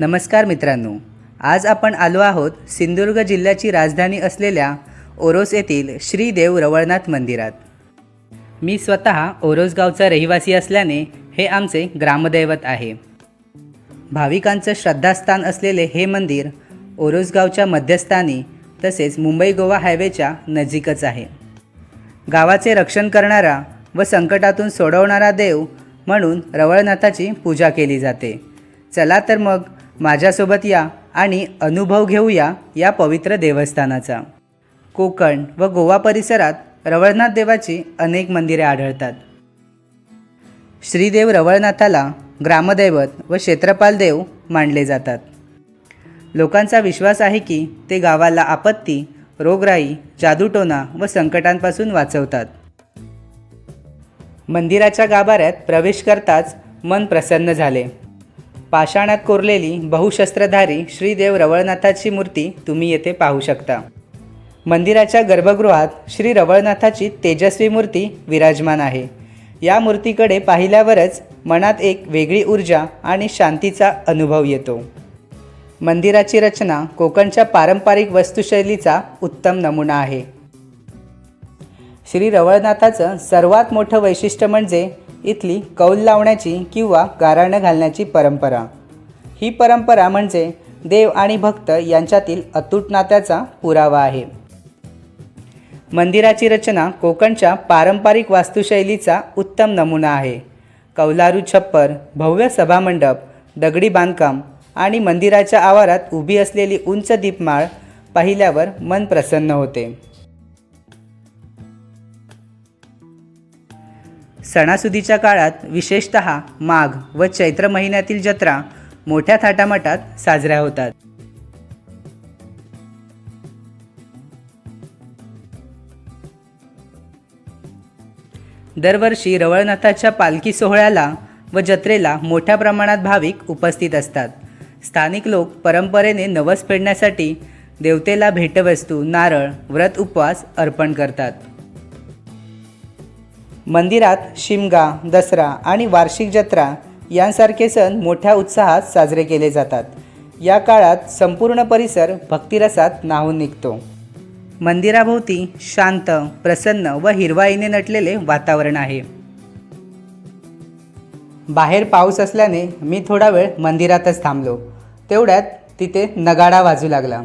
नमस्कार मित्रांनो आज आपण आलो आहोत सिंधुदुर्ग जिल्ह्याची राजधानी असलेल्या ओरोस येथील श्रीदेव रवळनाथ मंदिरात. मी स्वतः ओरोस गावचा रहिवासी असल्याने हे आमचे ग्रामदैवत आहे. भाविकांचं श्रद्धास्थान असलेले हे मंदिर ओरोस गावच्या मध्यस्थानी तसेच मुंबई गोवा हायवेच्या नजीकच आहे. गावाचे रक्षण करणारा व संकटातून सोडवणारा देव म्हणून रवळनाथाची पूजा केली जाते. चला तर मग माझ्यासोबत या आणि अनुभव घेऊया या पवित्र देवस्थानाचा. कोकण व गोवा परिसरात रवळनाथ देवाची अनेक मंदिरे आढळतात. श्रीदेव रवळनाथाला ग्रामदैवत व क्षेत्रपाल देव मानले जातात. लोकांचा विश्वास आहे की ते गावाला आपत्ती रोगराई जादूटोना व संकटांपासून वाचवतात. मंदिराच्या गाभाऱ्यात प्रवेश करताच मन प्रसन्न झाले. पाषाणात कोरलेली बहुशस्त्रधारी श्रीदेव रवळनाथाची मूर्ती तुम्ही येथे पाहू शकता. मंदिराच्या गर्भगृहात श्री रवळनाथाची तेजस्वी मूर्ती विराजमान आहे. या मूर्तीकडे पाहिल्यावरच मनात एक वेगळी ऊर्जा आणि शांतीचा अनुभव येतो. मंदिराची रचना कोकणच्या पारंपरिक वस्तुशैलीचा उत्तम नमुना आहे. श्री रवळनाथाचं सर्वात मोठं वैशिष्ट्य म्हणजे इथली कौल लावण्याची किंवा गाराणं घालण्याची परंपरा. ही परंपरा म्हणजे देव आणि भक्त यांच्यातील अतूट नात्याचा पुरावा आहे. मंदिराची रचना कोकणच्या पारंपरिक वास्तुशैलीचा उत्तम नमुना आहे. कौलारू छप्पर भव्य सभामंडप दगडी बांधकाम आणि मंदिराच्या आवारात उभी असलेली उंच दीपमाळ पाहिल्यावर मन प्रसन्न होते. सणासुदीच्या काळात विशेषत माघ व चैत्र महिन्यातील जत्रा मोठ्या थाटामाटात साजऱ्या होतात. दरवर्षी रवळनाथाच्या पालखी सोहळ्याला व जत्रेला मोठ्या प्रमाणात भाविक उपस्थित असतात. स्थानिक लोक परंपरेने नवस फेडण्यासाठी देवतेला भेटवस्तू नारळ व्रत उपवास अर्पण करतात. मंदिरात शिमगा दसरा आणि वार्षिक जत्रा यांसारखे सण मोठ्या उत्साहात साजरे केले जातात. या काळात संपूर्ण परिसर भक्तिरसात न्हावून निघतो. मंदिराभोवती शांत प्रसन्न व हिरवाईने नटलेले वातावरण आहे. बाहेर पाऊस असल्याने मी थोडा वेळ मंदिरातच थांबलो. तेवढ्यात तिथे नगाडा वाजू लागला.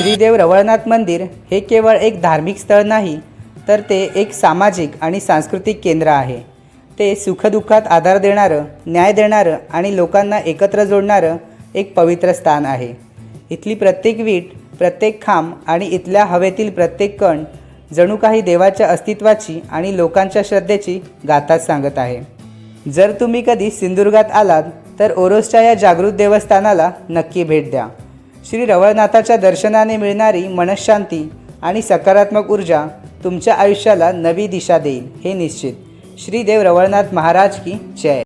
श्रीदेव रवळनाथ मंदिर हे केवळ एक धार्मिक स्थळ नाही तर ते एक सामाजिक आणि सांस्कृतिक केंद्र आहे. ते सुखदुःखात आधार देणारं न्याय देणारं आणि लोकांना एकत्र जोडणारं एक पवित्र स्थान आहे. इथली प्रत्येक वीट प्रत्येक खांब आणि इथल्या हवेतील प्रत्येक कण जणू काही देवाच्या अस्तित्वाची आणि लोकांच्या श्रद्धेची गाथाच सांगत आहे. जर तुम्ही कधी सिंधुदुर्गात आलात तर ओरोसच्या या जागृत देवस्थानाला नक्की भेट द्या. श्री रवळनाथाच्या दर्शनाने मिळणारी मनशांती आणि सकारात्मक ऊर्जा तुमच्या आयुष्याला नवी दिशा देईल हे निश्चित. श्रीदेव रवळनाथ महाराज की जय.